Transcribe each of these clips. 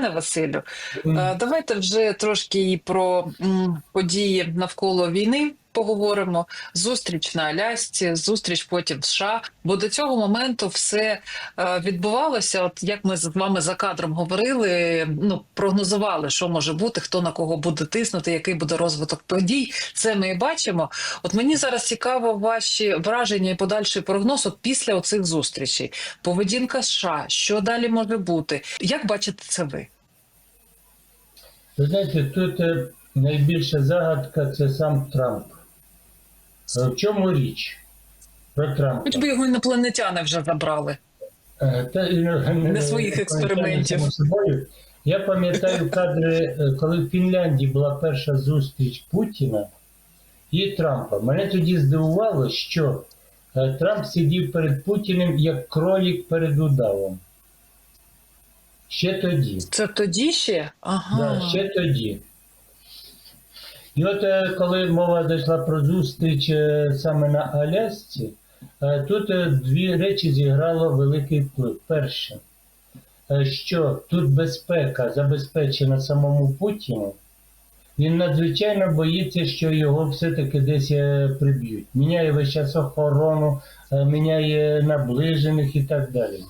Пане Василю, е, давайте вже трошки і про події навколо війни поговоримо. Зустріч на Алясці, зустріч потім в США. Бо до цього моменту все е, відбувалося. От як ми з вами за кадром говорили, ну прогнозували, що може бути, хто на кого буде тиснути, який буде розвиток подій. Це ми і бачимо. От мені зараз цікаво ваші враження і подальший прогноз от після оцих зустрічей. Поведінка США, що далі може бути? Як бачите це ви? Ви знаєте, тут е, найбільша загадка це сам Трамп. Е, В чому річ про Трампа? Хоч би його інопланетяни вже забрали. Е, Та, е, Не своїх експериментів. собою. Я пам'ятаю кадри, коли в Фінляндії була перша зустріч Путіна і Трампа. Мене тоді здивувало, що Трамп сидів перед Путіним як кролік перед удавом. Ще тоді. Це тоді ще? Ага. Да, ще тоді. І от е, коли мова дійшла про зустріч е, саме на Алясці, е, тут дві речі зіграло великий вплив. Перше, що тут безпека забезпечена самому Путіну, він надзвичайно боїться, що його все-таки десь приб'ють. Міняє весь час охорону, міняє наближених і так далі.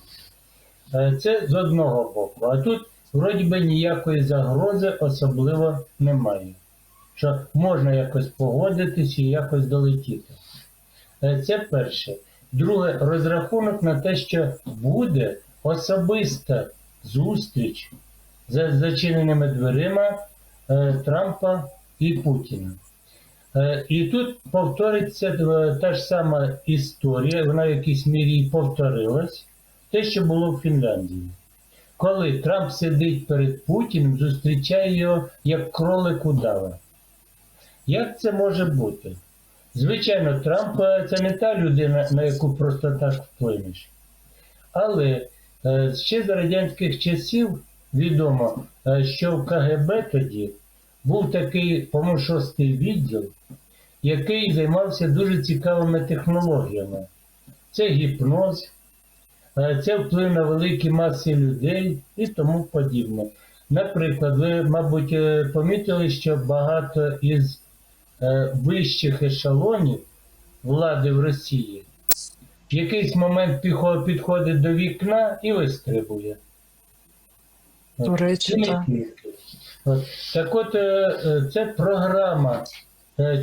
Це з одного боку. А тут вроді би ніякої загрози особливо немає. Що можна якось погодитись і якось долетіти. Е, Це перше. Друге, розрахунок на те, що буде особиста зустріч за зачиненими дверима е, Трампа і Путіна. Е, І тут повториться та ж сама історія, вона в якійсь мірі і повторилась, те, що було в Фінляндії. Коли Трамп сидить перед Путіним, зустрічає його як кролик удава. Як це може бути? Звичайно, Трамп е, це не та людина, на яку просто так вплинеш. Але е, ще з радянських часів відомо, е, що в КГБ тоді був такий, по-моєму, шостий відділ, який займався дуже цікавими технологіями. Це гіпноз, це вплив на великі маси людей і тому подібне. Наприклад, ви, мабуть, помітили, що багато із вищих ешелонів влади в Росії в якийсь момент підходить до вікна і вистрибує. До речі, так. Так от, е, е, це програма е,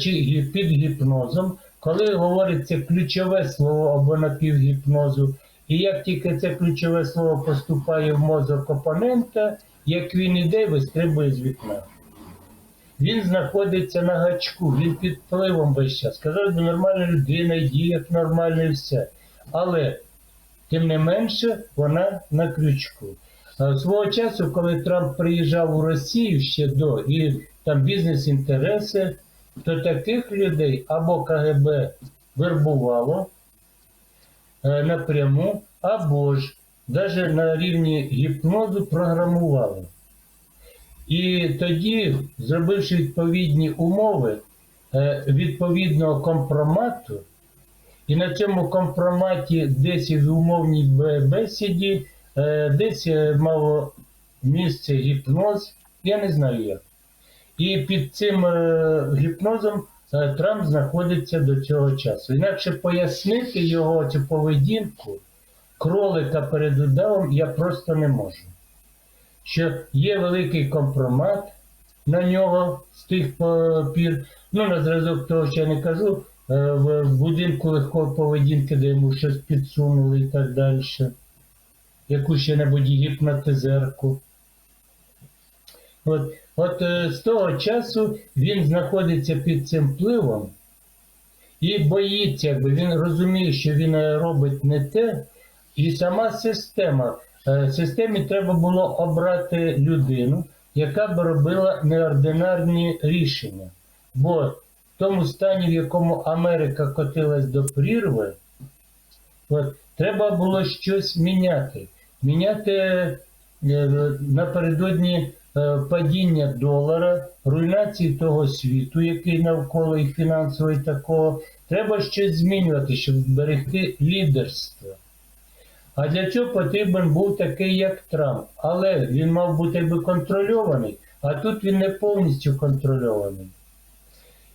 під гіпнозом, коли говориться ключове слово або напівгіпнозу, і як тільки це ключове слово поступає в мозок опонента, як він іде, вистрибує з вікна. Він знаходиться на гачку, він під впливом весь час. Казав, би нормальна людина, діє нормально і все. Але, тим не менше, вона на крючку. Свого часу, коли Трамп приїжджав у Росію ще до і там бізнес-інтереси, то таких людей або КГБ вербувало е, напряму, або ж навіть на рівні гіпнозу програмувало. І тоді, зробивши відповідні умови е, відповідного компромату, і на цьому компроматі десь в умовній бесіді, е, десь е, мало місце гіпноз, я не знаю як. І під цим гіпнозом Трамп знаходиться до цього часу. Інакше пояснити його цю поведінку кролика перед удавом я просто не можу що є великий компромат на нього з тих пір. Ну, на зразок того, що я не кажу, е, в будинку легкої поведінки, де йому щось підсунули і так далі. Яку ще небудь гіпнотизерку. От, от е, з того часу він знаходиться під цим впливом і боїться, якби він розуміє, що він е, робить не те, і сама система. Е, Системі треба було обрати людину, яка б робила неординарні рішення. Бо в тому стані, в якому Америка котилась до прірви, от, треба було щось міняти. Міняти е, напередодні е, падіння долара, руйнації того світу, який навколо і фінансово, і такого. Треба щось змінювати, щоб зберегти лідерство. А для цього потрібен був такий, як Трамп. Але він мав бути якби контрольований, а тут він не повністю контрольований.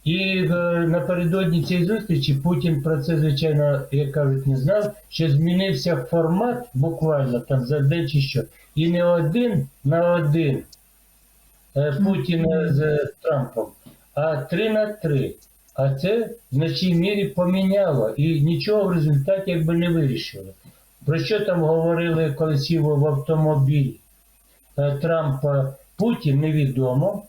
І е, напередодні цієї зустрічі Путін про це, звичайно, як кажуть, не знав, що змінився формат буквально там за день чи що. І не один на один е, Путін з Трампом, а три на три. А це в значній мірі поміняло і нічого в результаті якби не вирішило. Про що там говорили, коли в автомобіль е, Трампа Путін, невідомо.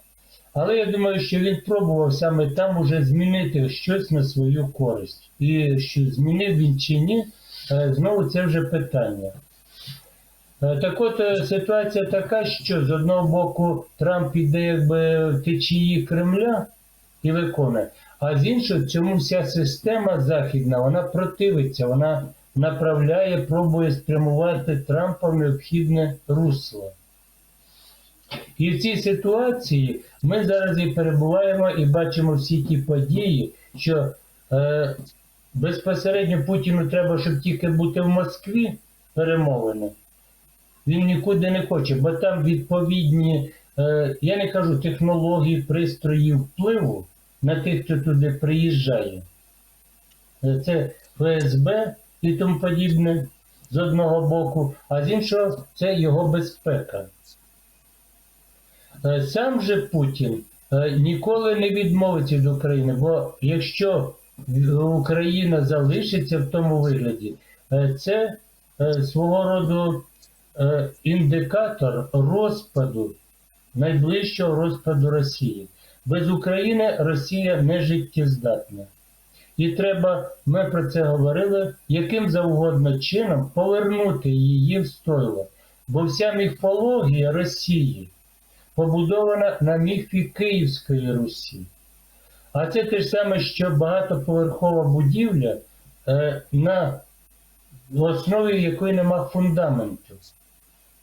Але я думаю, що він пробував саме там уже змінити щось на свою користь. І що змінив він чи ні, е, знову це вже питання. Е, Так от ситуація така, що з одного боку Трамп іде якби в течії Кремля і виконує, а з іншого цьому вся система західна вона противиться, вона направляє, пробує спрямувати Трампа в необхідне русло. І в цій ситуації ми зараз і перебуваємо і бачимо всі ті події, що е, безпосередньо Путіну треба, щоб тільки бути в Москві перемовини. Він нікуди не хоче, бо там відповідні, е, я не кажу технології, пристрої впливу на тих, хто туди приїжджає. Е, Це ФСБ і тому подібне з одного боку, а з іншого це його безпека. Е, Сам же Путін е, ніколи не відмовиться від України, бо якщо Україна залишиться в тому вигляді, е, це свого роду індикатор розпаду, найближчого розпаду Росії. Без України Росія не життєздатна. І треба, ми про це говорили, яким завгодно чином повернути її в стойло. Бо вся міфологія Росії побудована на міфі Київської Русі. А це те ж саме, що багатоповерхова будівля е, на основі якої нема фундаменту.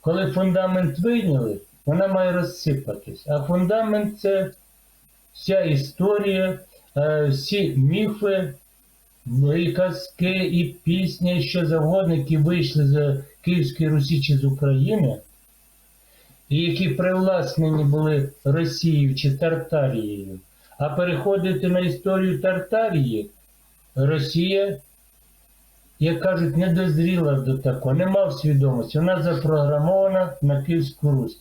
Коли фундамент вийняли, вона має розсипатись. А фундамент це вся історія, всі міфи, і казки, і пісні, що завгодно, які вийшли з Київської Русі чи з України, і які привласнені були Росією чи Тартарією. А переходити на історію Тартарії, Росія, як кажуть, не дозріла до такого, не мав свідомості. Вона запрограмована на Київську Русь.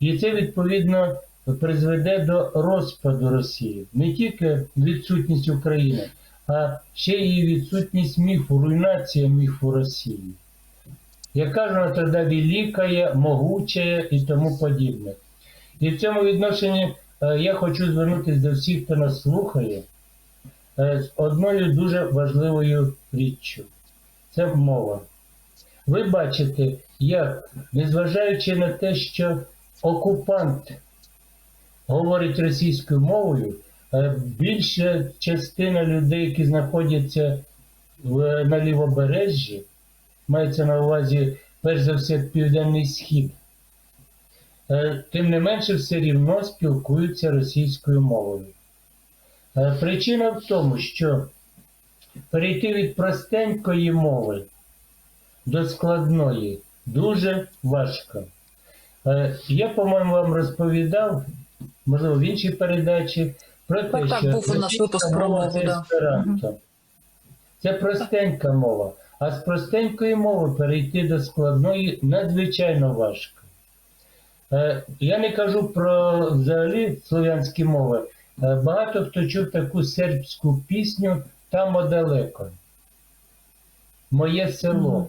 І це, відповідно, призведе до розпаду Росії. Не тільки відсутність України, а ще і відсутність міфу, руйнація міфу Росії. Яка ж вона тоді велика, могуча і тому подібне. І в цьому відношенні е, я хочу звернутися до всіх, хто нас слухає, е, з одною дуже важливою річчю. Це мова. Ви бачите, як, незважаючи на те, що окупант говорить російською мовою, е, більша частина людей, які знаходяться на лівобережжі, мається на увазі, перш за все, Південний Схід, е, тим не менше все рівно спілкуються російською мовою. Е, Причина в тому, що перейти від простенької мови до складної дуже важко. Я, по-моєму, вам розповідав, можливо, в іншій передачі, про те, Так, що був у нас випуск про мову, це да. есперанто. Це простенька мова. А з простенької мови перейти до складної надзвичайно важко. Е, Я не кажу про взагалі слов'янські мови. Е, Багато хто чув таку сербську пісню Там далеко. Моє село.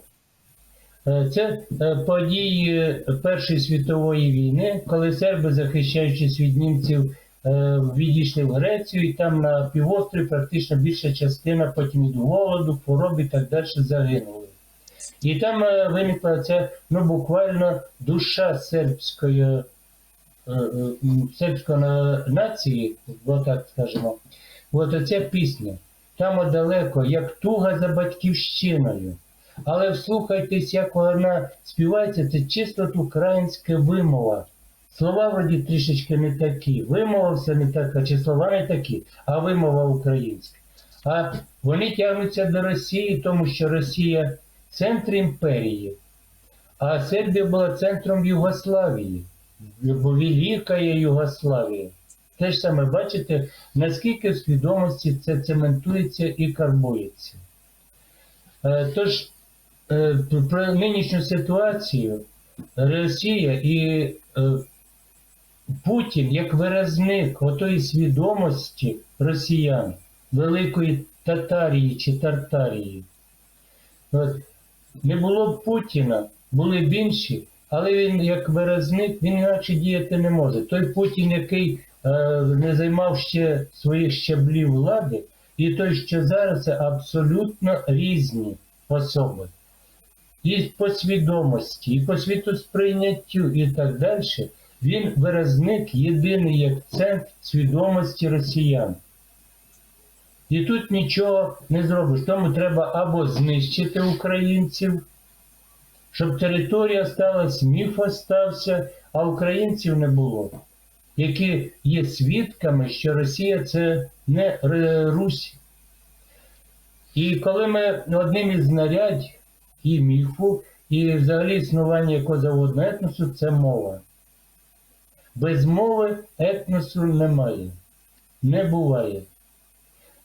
Е, Це е, події Першої світової війни, коли серби, захищаючись від німців, е, відійшли в Грецію, і там на півострові практично більша частина потім від голоду, хвороб і так далі загинули. І там виникла ця ну, буквально душа сербської, сербської нації, бо так скажемо. От оця пісня. Там далеко, як туга за батьківщиною. Але вслухайтесь, як вона співається, це чисто українська вимова. Слова вроді трішечки не такі. Вимова все не така, чи слова не такі, а вимова українська. А вони тягнуться до Росії, тому що Росія центр імперії, а Сербія була центром Югославії, бо Велика є Югославія. Те ж саме бачите, наскільки в свідомості це цементується і карбується. Е, Тож, про нинішню ситуацію Росія і е, Путін як виразник отої свідомості росіян, Великої Татарії чи Тартарії. От, не було б Путіна, були б інші, але він як виразник, він інакше діяти не може. Той Путін, який е, не займав ще своїх щаблів влади, і той, що зараз це абсолютно різні особи. І по свідомості, і по світосприйняттю, і так далі, він виразник єдиний як центр свідомості росіян. І тут нічого не зробиш. Тому треба або знищити українців, щоб територія сталася, міф остався, а українців не було, які є свідками, що Росія це не Русь. І коли ми одним із знарядь і міфу, і взагалі існування якого заводного етносу це мова. Без мови етносу немає. Не буває.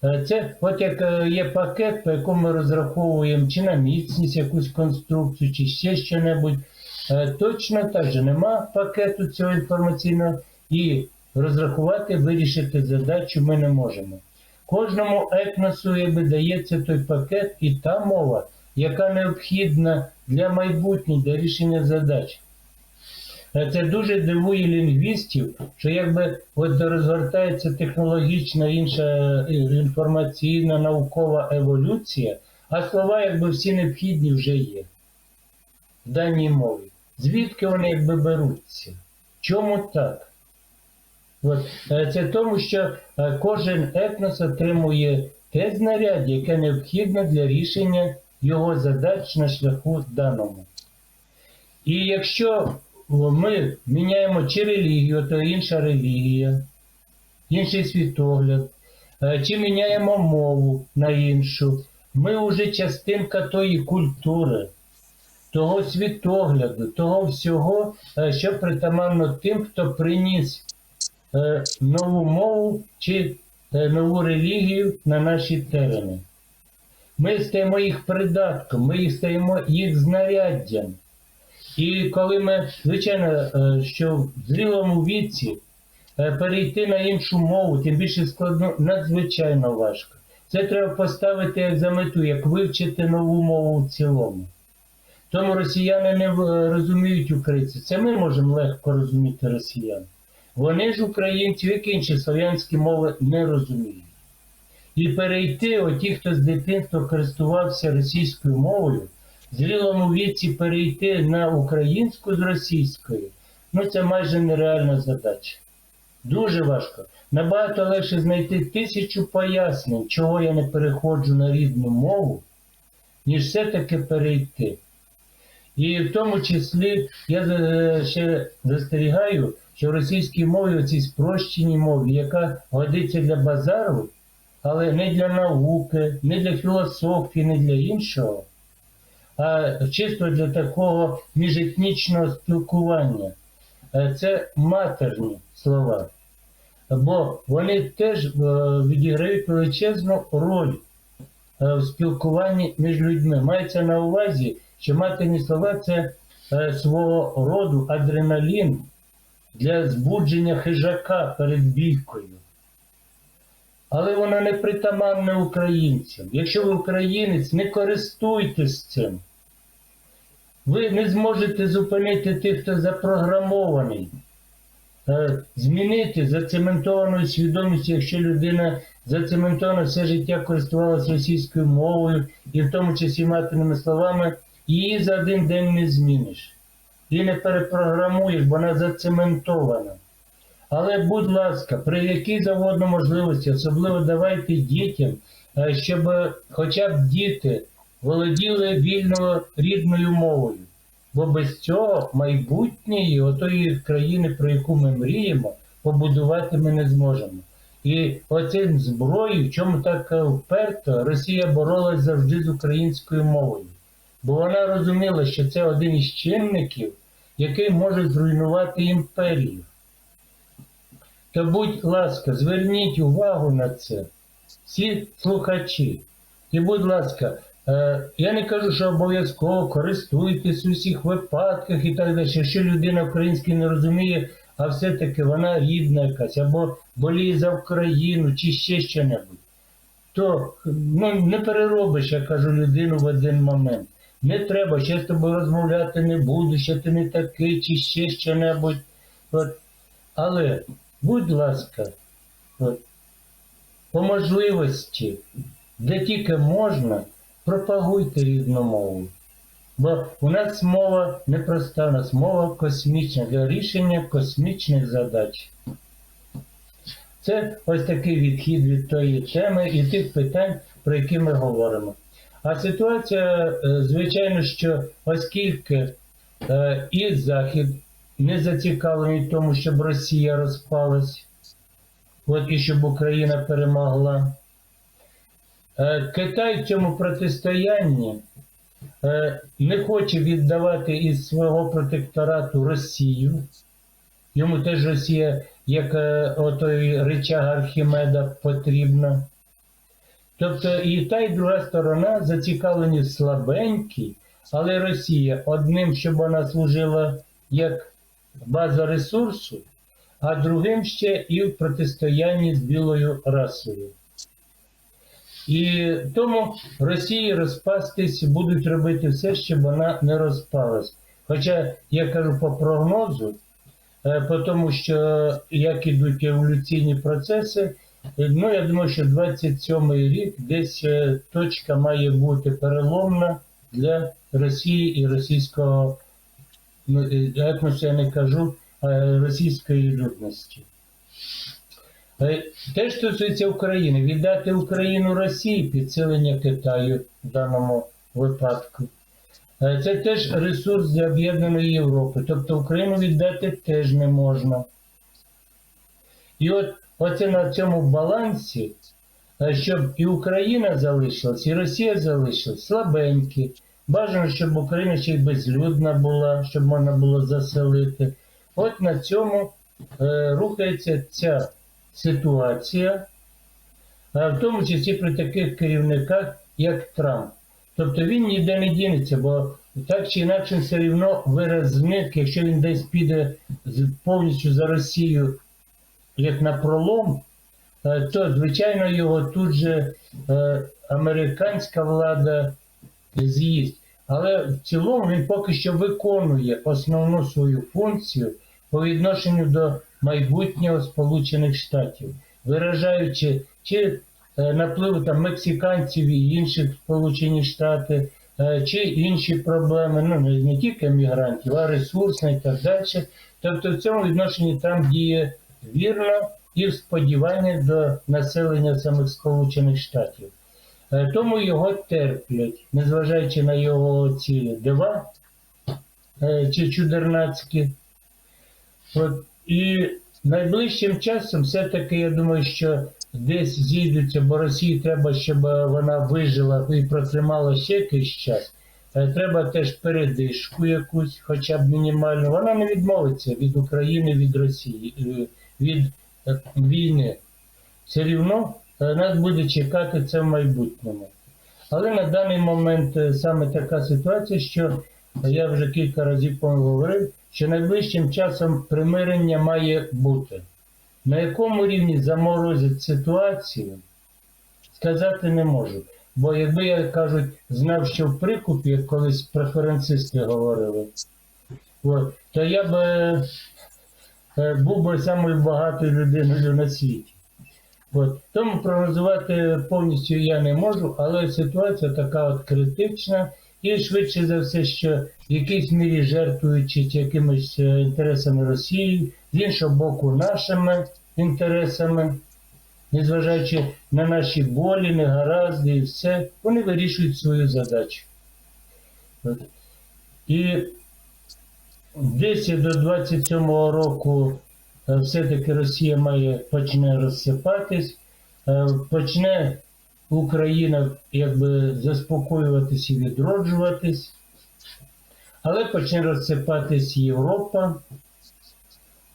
Е, Це от як е, є пакет, по якому ми розраховуємо чи на міцність якусь конструкцію, чи ще що-небудь. Е, Точно так же нема пакету цього інформаційного і розрахувати, вирішити задачу ми не можемо. Кожному етносу якби дається той пакет і та мова, яка необхідна для майбутнього, для рішення задач. Е, Це дуже дивує лінгвістів, що якби от розгортається технологічна інша е, інформаційна наукова еволюція, а слова якби всі необхідні вже є в даній мові. Звідки вони якби беруться? Чому так? От, е, це тому, що кожен етнос отримує те знаряддя, яке необхідне для рішення його задач на шляху даному. І якщо ми міняємо чи релігію, то інша релігія, інший світогляд, е, чи міняємо мову на іншу, ми вже частинка тої культури, того світогляду, того всього, е, що притаманно тим, хто приніс е, нову мову чи нову релігію на наші терени. Ми стаємо їх придатком, ми стаємо їх знаряддям. І коли ми, звичайно, е, що в зрілому віці е, перейти на іншу мову, тим більше складно, надзвичайно важко. Це треба поставити як за мету, як вивчити нову мову в цілому. Тому росіяни не розуміють українців. Це ми можемо легко розуміти росіян. Вони ж українців, як інші слов'янські мови, не розуміють. І перейти, оті, хто з дитинства користувався російською мовою, в зрілому віці перейти на українську з російською, ну це майже нереальна задача. Дуже важко. Набагато легше знайти тисячу пояснень, чого я не переходжу на рідну мову, ніж все-таки перейти. І в тому числі я е, ще застерігаю, що в російській мові, цій спрощеній мові, яка годиться для базару, але не для науки, не для філософії, не для іншого, а чисто для такого міжетнічного спілкування. Е, Це матерні слова. Бо вони теж е, відіграють величезну роль е, в спілкуванні між людьми. Мається на увазі, що матерні слова це свого роду адреналін для збудження хижака перед бійкою. Але вона не притаманна українцям. Якщо ви українець, не користуйтесь цим. Ви не зможете зупинити тих, хто запрограмований. Е, Змінити зацементовану свідомість, якщо людина зацементована все життя користувалася російською мовою, і в тому числі матерними словами, її за один день не зміниш. І не перепрограмуєш, бо вона зацементована. Але, будь ласка, при якій заводно можливості, особливо давайте дітям, е, щоб хоча б діти володіли вільно рідною мовою. Бо без цього майбутньої отої країни, про яку ми мріємо, побудувати ми не зможемо. І оцим зброєю, чому так е, вперто, Росія боролась завжди з українською мовою. бо вона розуміла, що це один із чинників, який може зруйнувати імперію. То, будь ласка, зверніть увагу на це, всі слухачі. І, будь ласка, е, я не кажу, що обов'язково користуйтесь у всіх випадках і так далі. Якщо людина український не розуміє, а все-таки вона рідна якась, або боліє за Україну, чи ще що-небудь, то ну, не переробиш, я кажу, людину в один момент. Не треба, ще з тобою розмовляти не буду, що ти не такий, чи ще що-небудь. Але, будь ласка, по можливості, де тільки можна, пропагуйте рідну мову. Бо у нас мова непроста, у нас мова космічна для рішення космічних задач. Це ось такий відхід від тої теми і тих питань, про які ми говоримо. А ситуація, е, звичайно, що оскільки е, і Захід не зацікавлений в тому, щоб Росія розпалась, от і щоб Україна перемогла. Е, Китай в цьому протистоянні е, не хоче віддавати із свого протекторату Росію. Йому теж Росія, як е, отой речаг Архімеда, потрібна. Тобто і та, і друга сторона зацікавлені слабенькі, але Росія одним, щоб вона служила як база ресурсу, а другим ще і в протистоянні з білою расою. І тому Росії розпастись будуть робити все, щоб вона не розпалась. Хоча я кажу по прогнозу, е, по тому що як ідуть еволюційні процеси, е, ну я думаю, що 27-й рік десь е, точка має бути переломна для Росії і російського, ну, е, я не кажу, російської людності. Е, Те, що стосується України, віддати Україну Росії підсилення Китаю в даному випадку. Е, Це теж ресурс для об'єднаної Європи. Тобто Україну віддати теж не можна. І от оце на цьому балансі, е, щоб і Україна залишилась, і Росія залишилась слабенькі. Бажано, щоб Україна ще й безлюдна була, щоб можна було заселити. От на цьому е, рухається ця ситуація, а в тому числі при таких керівниках, як Трамп. Тобто він ніде не дінеться, бо так чи інакше все рівно виразник, якщо він десь піде повністю за Росію як на пролом, е, то звичайно його тут же е, американська влада з'їсть. Але в цілому він поки що виконує основну свою функцію по відношенню до майбутнього Сполучених Штатів, виражаючи чи е, наплив там мексиканців і інших Сполучені Штати, е, чи інші проблеми, ну не, тільки мігрантів, а ресурсна і так далі. Тобто в цьому відношенні там діє вірно і в сподіванні до населення самих Сполучених Штатів. Е, Тому його терплять, незважаючи на його ці дива е, чи чудернацькі. От, і найближчим часом все-таки я думаю, що десь зійдуться, бо Росії треба, щоб вона вижила і протримала ще якийсь час. Е, Треба теж передишку якусь, хоча б мінімальну. Вона не відмовиться від України, від Росії, е, від е, війни. Все рівно е, нас буде чекати це в майбутньому. Але на даний момент е, саме така ситуація, що я вже кілька разів говорив, що найближчим часом примирення має бути. На якому рівні заморозять ситуацію, сказати не можу. Бо якби я кажуть, знав, що в прикупі, як колись преференцисти говорили, от, то я б е, е, був би самою багатою людиною на світі. От. Тому прогнозувати повністю я не можу, але ситуація така от критична, і швидше за все, що в якійсь мірі жертвуючи якимись е, інтересами Росії, з іншого боку, нашими інтересами, незважаючи на наші болі, негаразди і все, вони вирішують свою задачу. От. І десь до 27-го року все-таки Росія має почне розсипатись, е, почне Україна якби заспокоюватись і відроджуватись, але почне розсипатись Європа.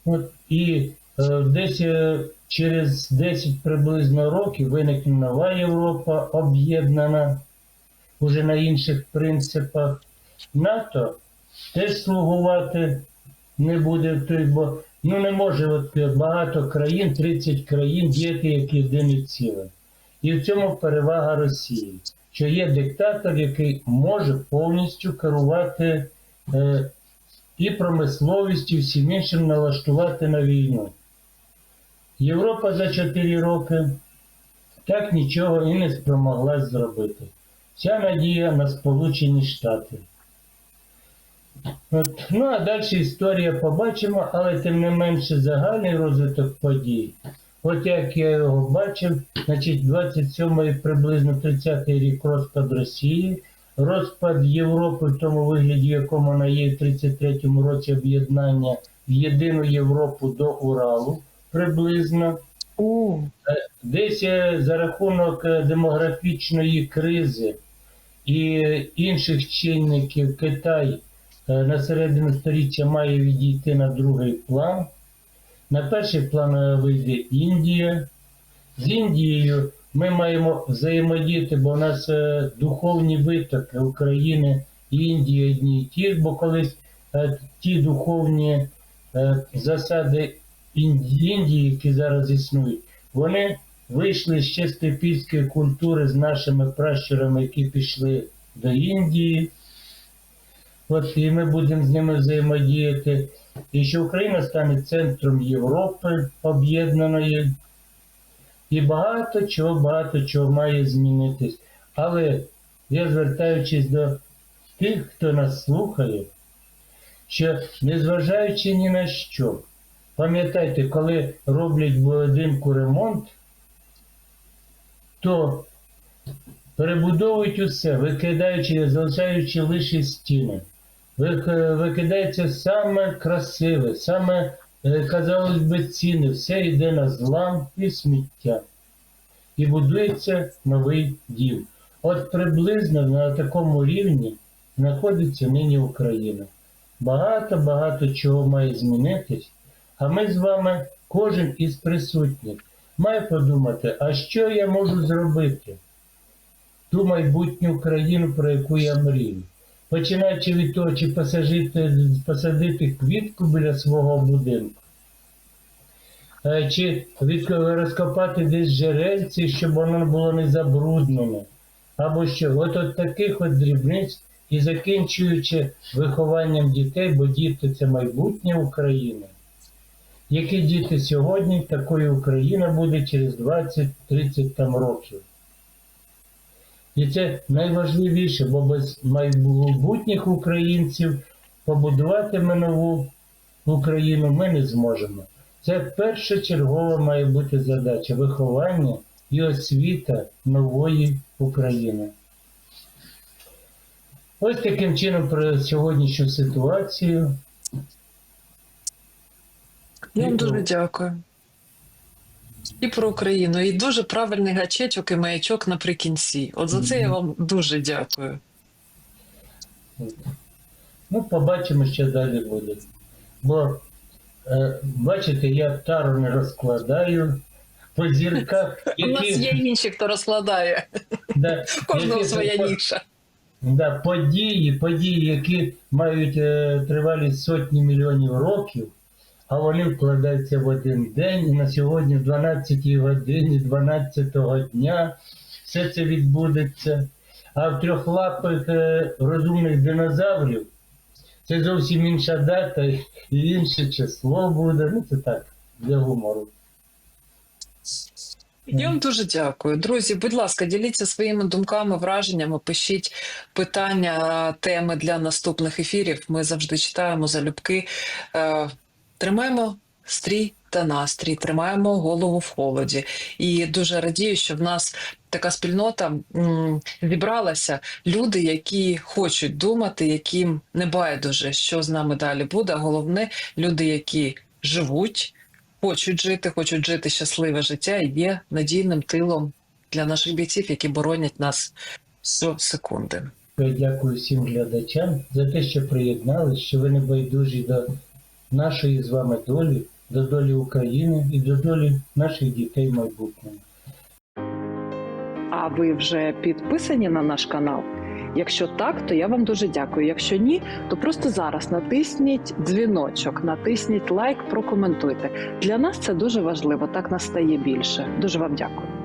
От, і е, десь е, через 10 приблизно років виникне нова Європа, об'єднана уже на інших принципах. НАТО теж слугувати не буде, бо ну не може от е, багато країн, 30 країн діяти як єдине ціле. І в цьому перевага Росії, що є диктатор, який може повністю керувати е, і промисловістю, і всім іншим налаштувати на війну. Європа за 4 роки так нічого і не спромогла зробити. Вся надія на Сполучені Штати. От. Ну а далі історія побачимо, але тим не менше загальний розвиток подій. От як я його бачив, значить 27-й приблизно 30-й рік розпад Росії, розпад Європи в тому вигляді, якому вона є в 33-му році об'єднання в єдину Європу до Уралу приблизно. У, Десь е, за рахунок е, демографічної кризи і інших чинників Китай е, на середину століття має відійти на другий план. На перший план е, вийде Індія. З Індією ми маємо взаємодіяти, бо у нас е, духовні витоки України і Індії одні і ті, бо колись е, ті духовні е, засади Індії, які зараз існують, вони вийшли ще з типільської культури з нашими пращурами, які пішли до Індії. От і ми будемо з ними взаємодіяти. І що Україна стане центром Європи об'єднаної. І багато чого, багато чого має змінитись. Але я звертаючись до тих, хто нас слухає, що незважаючи ні на що, пам'ятайте, коли роблять будинку ремонт, то перебудовують усе, викидаючи, залишаючи лише стіни. Вик- Викидається саме красиве, саме, е, казалось би, цінне, все йде на злам і сміття. І будується новий дім. От приблизно на такому рівні знаходиться нині Україна. Багато-багато чого має змінитись, а ми з вами, кожен із присутніх, має подумати, а що я можу зробити? Ту майбутню країну, про яку я мрію. Починаючи від того, чи посадити, посадити квітку біля свого будинку, Е, чи розкопати десь джерельці, щоб воно було не забруднене. Або що, от, от таких от дрібниць і закінчуючи вихованням дітей, бо діти це майбутнє України. Які діти сьогодні, такою Україна буде через 20-30 там років. І це найважливіше, бо без майбутніх українців побудувати ми нову Україну ми не зможемо. Це першочергова має бути задача виховання і освіта нової України. Ось таким чином про сьогоднішню ситуацію. я вам дуже Дякую. І про Україну, і дуже правильний гачечок і маячок наприкінці. От за це я вам дуже дякую. Ну, побачимо, що далі буде. Бо, е, бачите, я тару не розкладаю по зірках, У нас є інші, хто розкладає. да, Кожного які своя ніша. Да, події, події, які мають е, тривалість сотні мільйонів років, а вони вкладаються в один день, і на сьогодні, в 12 годині, 12-го дня, все це відбудеться. А в трьохлапих е, розумних динозаврів це зовсім інша дата і інше число буде. Ну, це так, для гумору. Я вам дуже дякую. Друзі, будь ласка, діліться своїми думками, враженнями, пишіть питання, теми для наступних ефірів. Ми завжди читаємо залюбки. Тримаємо стрій та настрій, тримаємо голову в холоді. І дуже радію, що в нас така спільнота м, зібралася. Люди, які хочуть думати, яким не байдуже, що з нами далі буде. Головне, люди, які живуть хочуть жити, хочуть жити щасливе життя і є надійним тилом для наших бійців, які боронять нас щосекунди. Я дякую всім глядачам за те, що приєднались, що ви не байдужі до нашої з вами долі, до долі України і до долі наших дітей в майбутньому. А ви вже підписані на наш канал? Якщо так, то я вам дуже дякую. Якщо ні, то просто зараз натисніть дзвіночок, натисніть лайк, прокоментуйте. Для нас це дуже важливо. Так нас стає більше. Дуже вам дякую.